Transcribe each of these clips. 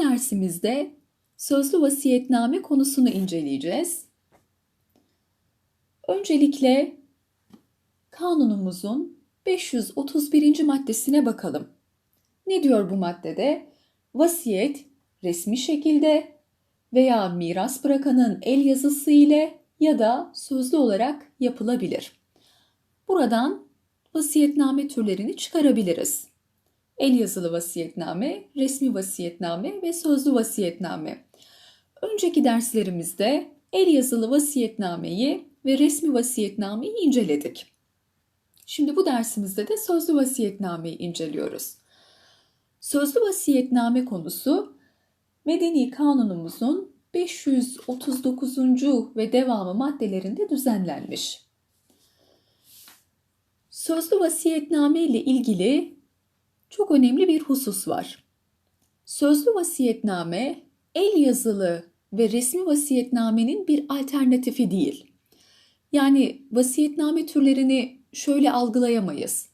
dersimizde sözlü vasiyetname konusunu inceleyeceğiz. Öncelikle kanunumuzun 531. maddesine bakalım. Ne diyor bu maddede? Vasiyet resmi şekilde veya miras bırakanın el yazısı ile ya da sözlü olarak yapılabilir. Buradan vasiyetname türlerini çıkarabiliriz. El yazılı vasiyetname, resmi vasiyetname ve sözlü vasiyetname. Önceki derslerimizde el yazılı vasiyetnameyi ve resmi vasiyetnameyi inceledik. Şimdi bu dersimizde de sözlü vasiyetnameyi inceliyoruz. Sözlü vasiyetname konusu Medeni Kanunumuzun 539. ve devamı maddelerinde düzenlenmiş. Sözlü vasiyetname ile ilgili çok önemli bir husus var. Sözlü vasiyetname el yazılı ve resmi vasiyetnamenin bir alternatifi değil. Yani vasiyetname türlerini şöyle algılayamayız.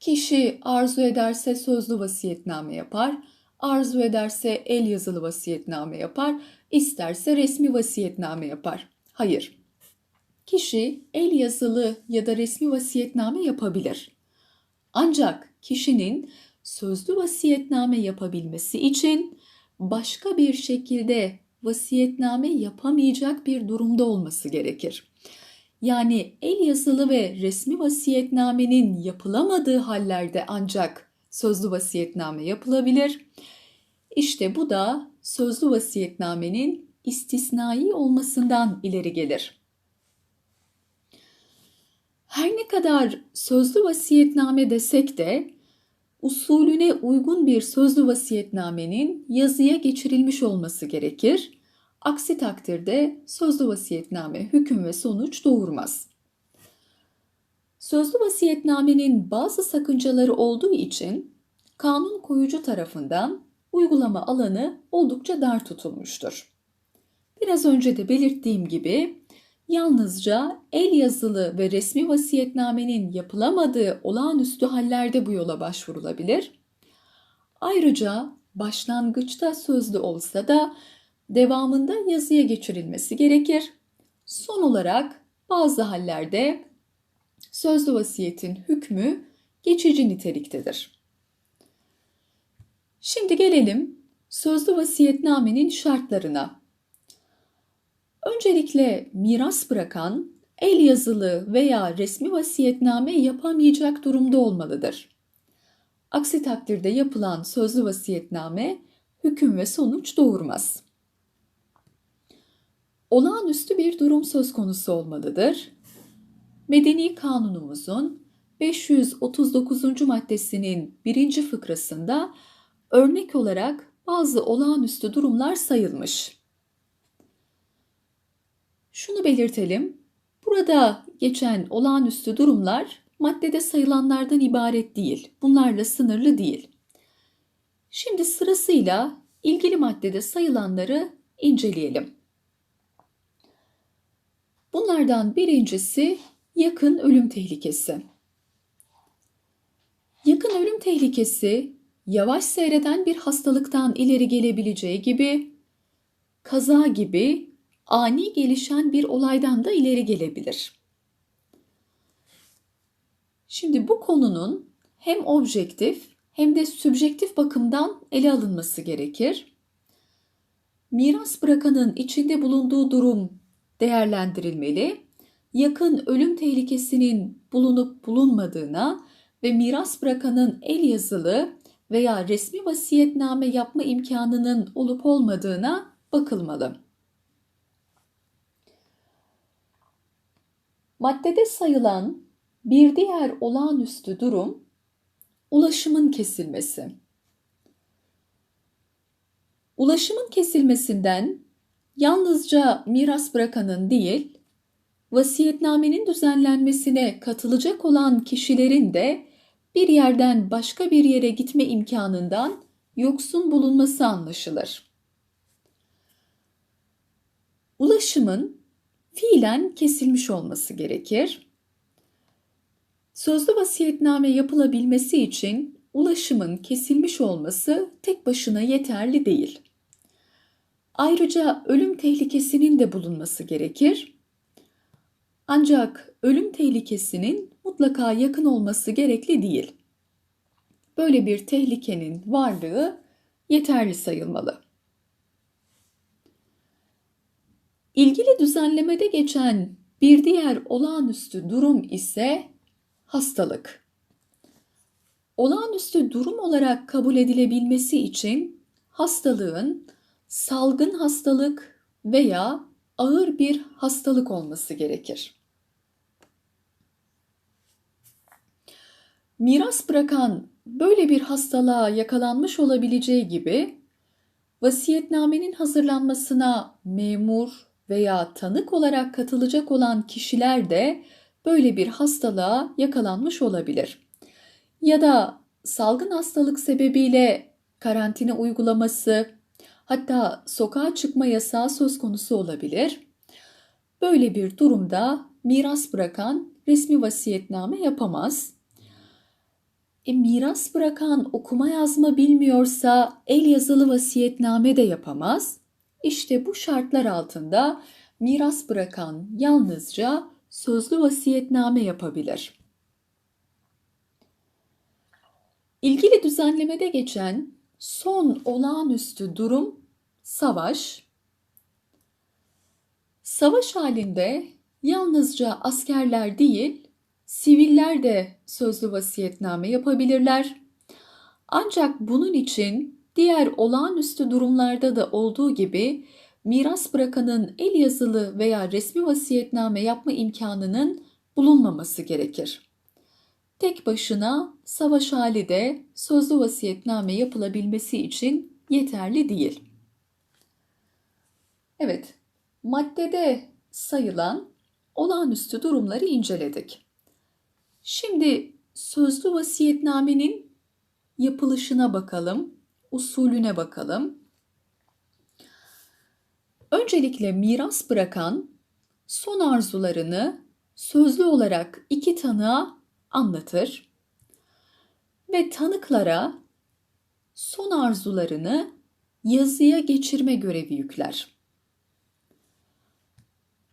Kişi arzu ederse sözlü vasiyetname yapar, arzu ederse el yazılı vasiyetname yapar, isterse resmi vasiyetname yapar. Hayır. Kişi el yazılı ya da resmi vasiyetname yapabilir. Ancak kişinin sözlü vasiyetname yapabilmesi için başka bir şekilde vasiyetname yapamayacak bir durumda olması gerekir. Yani el yazılı ve resmi vasiyetnamenin yapılamadığı hallerde ancak sözlü vasiyetname yapılabilir. İşte bu da sözlü vasiyetnamenin istisnai olmasından ileri gelir. Her ne kadar sözlü vasiyetname desek de usulüne uygun bir sözlü vasiyetnamenin yazıya geçirilmiş olması gerekir. Aksi takdirde sözlü vasiyetname hüküm ve sonuç doğurmaz. Sözlü vasiyetnamenin bazı sakıncaları olduğu için kanun koyucu tarafından uygulama alanı oldukça dar tutulmuştur. Biraz önce de belirttiğim gibi yalnızca el yazılı ve resmi vasiyetnamenin yapılamadığı olağanüstü hallerde bu yola başvurulabilir. Ayrıca başlangıçta sözlü olsa da devamında yazıya geçirilmesi gerekir. Son olarak bazı hallerde sözlü vasiyetin hükmü geçici niteliktedir. Şimdi gelelim sözlü vasiyetnamenin şartlarına. Öncelikle miras bırakan el yazılı veya resmi vasiyetname yapamayacak durumda olmalıdır. Aksi takdirde yapılan sözlü vasiyetname hüküm ve sonuç doğurmaz. Olağanüstü bir durum söz konusu olmalıdır. Medeni kanunumuzun 539. maddesinin birinci fıkrasında örnek olarak bazı olağanüstü durumlar sayılmış. Şunu belirtelim. Burada geçen olağanüstü durumlar maddede sayılanlardan ibaret değil. Bunlarla sınırlı değil. Şimdi sırasıyla ilgili maddede sayılanları inceleyelim. Bunlardan birincisi yakın ölüm tehlikesi. Yakın ölüm tehlikesi yavaş seyreden bir hastalıktan ileri gelebileceği gibi kaza gibi ani gelişen bir olaydan da ileri gelebilir. Şimdi bu konunun hem objektif hem de sübjektif bakımdan ele alınması gerekir. Miras bırakanın içinde bulunduğu durum değerlendirilmeli. Yakın ölüm tehlikesinin bulunup bulunmadığına ve miras bırakanın el yazılı veya resmi vasiyetname yapma imkanının olup olmadığına bakılmalı. Maddede sayılan bir diğer olağanüstü durum ulaşımın kesilmesi. Ulaşımın kesilmesinden yalnızca miras bırakanın değil, vasiyetnamenin düzenlenmesine katılacak olan kişilerin de bir yerden başka bir yere gitme imkanından yoksun bulunması anlaşılır. Ulaşımın fiilen kesilmiş olması gerekir. Sözlü vasiyetname yapılabilmesi için ulaşımın kesilmiş olması tek başına yeterli değil. Ayrıca ölüm tehlikesinin de bulunması gerekir. Ancak ölüm tehlikesinin mutlaka yakın olması gerekli değil. Böyle bir tehlikenin varlığı yeterli sayılmalı. İlgili düzenlemede geçen bir diğer olağanüstü durum ise hastalık. Olağanüstü durum olarak kabul edilebilmesi için hastalığın salgın hastalık veya ağır bir hastalık olması gerekir. Miras bırakan böyle bir hastalığa yakalanmış olabileceği gibi vasiyetnamenin hazırlanmasına memur veya tanık olarak katılacak olan kişiler de böyle bir hastalığa yakalanmış olabilir. Ya da salgın hastalık sebebiyle karantina uygulaması, hatta sokağa çıkma yasağı söz konusu olabilir. Böyle bir durumda miras bırakan resmi vasiyetname yapamaz. E, miras bırakan okuma yazma bilmiyorsa el yazılı vasiyetname de yapamaz. İşte bu şartlar altında miras bırakan yalnızca sözlü vasiyetname yapabilir. İlgili düzenlemede geçen son olağanüstü durum savaş. Savaş halinde yalnızca askerler değil, siviller de sözlü vasiyetname yapabilirler. Ancak bunun için diğer olağanüstü durumlarda da olduğu gibi miras bırakanın el yazılı veya resmi vasiyetname yapma imkanının bulunmaması gerekir. Tek başına savaş hali de sözlü vasiyetname yapılabilmesi için yeterli değil. Evet, maddede sayılan olağanüstü durumları inceledik. Şimdi sözlü vasiyetnamenin yapılışına bakalım, usulüne bakalım. Öncelikle miras bırakan son arzularını sözlü olarak iki tanığa anlatır ve tanıklara son arzularını yazıya geçirme görevi yükler.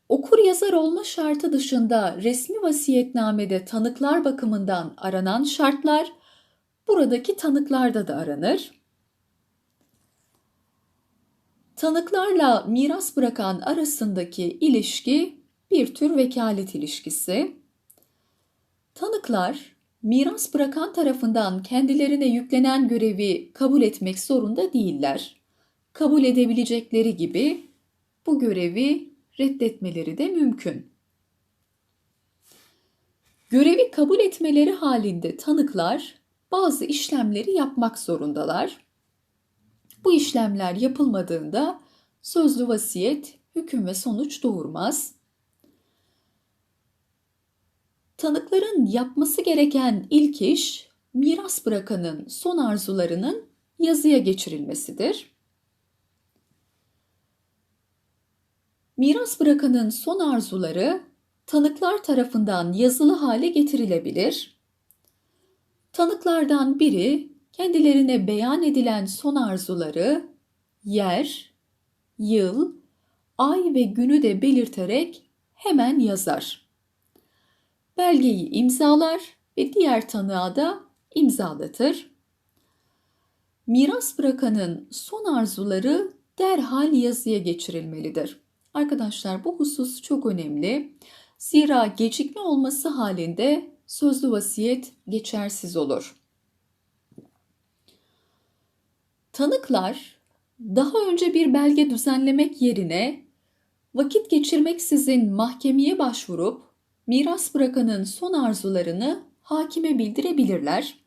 Okur yazar olma şartı dışında resmi vasiyetnamede tanıklar bakımından aranan şartlar buradaki tanıklarda da aranır. Tanıklarla miras bırakan arasındaki ilişki bir tür vekalet ilişkisi. Tanıklar miras bırakan tarafından kendilerine yüklenen görevi kabul etmek zorunda değiller. Kabul edebilecekleri gibi bu görevi reddetmeleri de mümkün. Görevi kabul etmeleri halinde tanıklar bazı işlemleri yapmak zorundalar. Bu işlemler yapılmadığında sözlü vasiyet hüküm ve sonuç doğurmaz. Tanıkların yapması gereken ilk iş miras bırakanın son arzularının yazıya geçirilmesidir. Miras bırakanın son arzuları tanıklar tarafından yazılı hale getirilebilir. Tanıklardan biri kendilerine beyan edilen son arzuları yer, yıl, ay ve günü de belirterek hemen yazar. Belgeyi imzalar ve diğer tanığa da imzalatır. Miras bırakanın son arzuları derhal yazıya geçirilmelidir. Arkadaşlar bu husus çok önemli. Zira gecikme olması halinde sözlü vasiyet geçersiz olur. Tanıklar daha önce bir belge düzenlemek yerine vakit geçirmeksizin mahkemeye başvurup miras bırakanın son arzularını hakime bildirebilirler.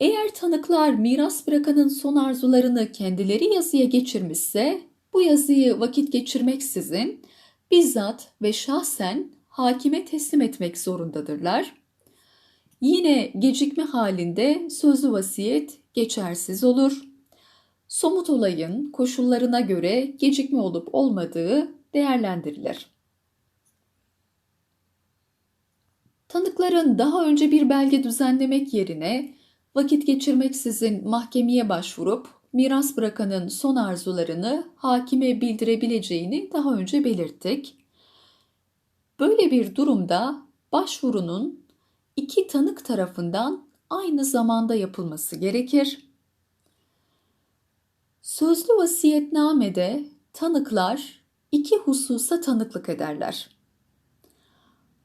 Eğer tanıklar miras bırakanın son arzularını kendileri yazıya geçirmişse bu yazıyı vakit geçirmeksizin bizzat ve şahsen hakime teslim etmek zorundadırlar. Yine gecikme halinde sözlü vasiyet geçersiz olur. Somut olayın koşullarına göre gecikme olup olmadığı değerlendirilir. Tanıkların daha önce bir belge düzenlemek yerine vakit geçirmeksizin mahkemeye başvurup miras bırakanın son arzularını hakime bildirebileceğini daha önce belirttik. Böyle bir durumda başvurunun iki tanık tarafından aynı zamanda yapılması gerekir. Sözlü vasiyetnamede tanıklar iki hususa tanıklık ederler.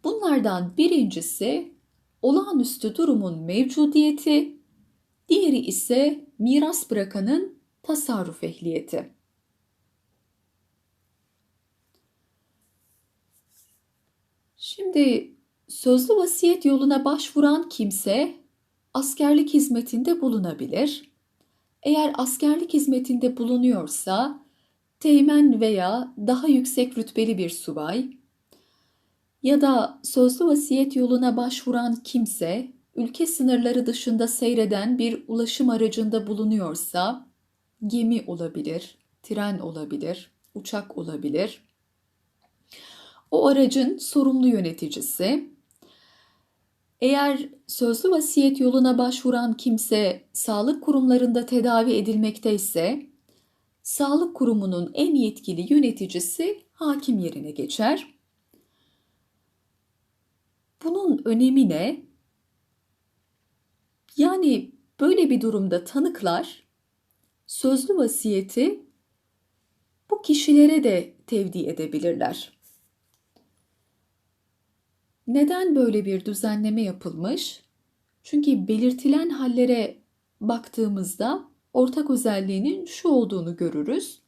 Bunlardan birincisi olağanüstü durumun mevcudiyeti, diğeri ise miras bırakanın tasarruf ehliyeti. Şimdi sözlü vasiyet yoluna başvuran kimse askerlik hizmetinde bulunabilir. Eğer askerlik hizmetinde bulunuyorsa teğmen veya daha yüksek rütbeli bir subay ya da sözlü vasiyet yoluna başvuran kimse ülke sınırları dışında seyreden bir ulaşım aracında bulunuyorsa gemi olabilir, tren olabilir, uçak olabilir. O aracın sorumlu yöneticisi eğer sözlü vasiyet yoluna başvuran kimse sağlık kurumlarında tedavi edilmekte ise sağlık kurumunun en yetkili yöneticisi hakim yerine geçer. Bunun önemi ne? Yani böyle bir durumda tanıklar sözlü vasiyeti bu kişilere de tevdi edebilirler. Neden böyle bir düzenleme yapılmış? Çünkü belirtilen hallere baktığımızda ortak özelliğinin şu olduğunu görürüz.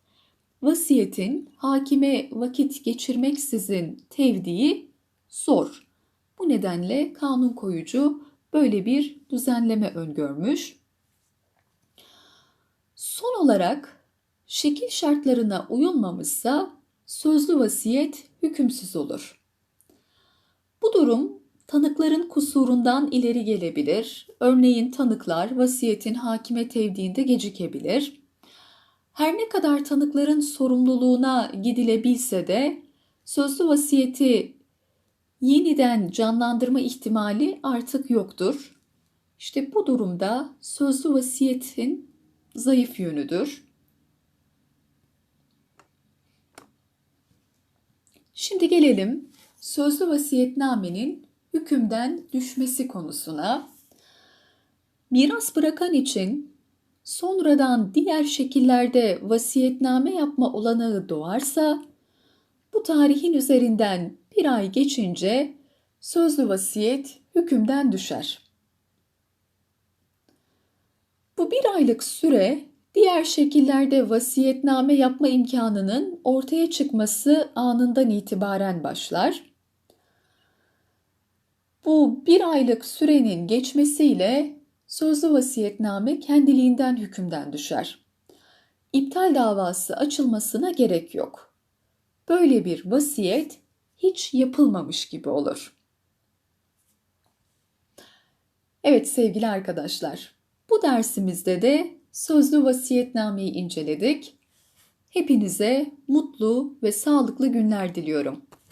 Vasiyetin hakime vakit geçirmeksizin tevdiği zor. Bu nedenle kanun koyucu böyle bir düzenleme öngörmüş. Son olarak şekil şartlarına uyulmamışsa sözlü vasiyet hükümsüz olur. Bu durum tanıkların kusurundan ileri gelebilir. Örneğin tanıklar vasiyetin hakime tevdiğinde gecikebilir. Her ne kadar tanıkların sorumluluğuna gidilebilse de sözlü vasiyeti yeniden canlandırma ihtimali artık yoktur. İşte bu durumda sözlü vasiyetin zayıf yönüdür. Şimdi gelelim sözlü vasiyetnamenin hükümden düşmesi konusuna. Miras bırakan için sonradan diğer şekillerde vasiyetname yapma olanağı doğarsa bu tarihin üzerinden bir ay geçince sözlü vasiyet hükümden düşer. Bu bir aylık süre diğer şekillerde vasiyetname yapma imkanının ortaya çıkması anından itibaren başlar. Bu bir aylık sürenin geçmesiyle sözlü vasiyetname kendiliğinden hükümden düşer. İptal davası açılmasına gerek yok. Böyle bir vasiyet hiç yapılmamış gibi olur. Evet sevgili arkadaşlar, bu dersimizde de sözlü vasiyetnameyi inceledik. Hepinize mutlu ve sağlıklı günler diliyorum.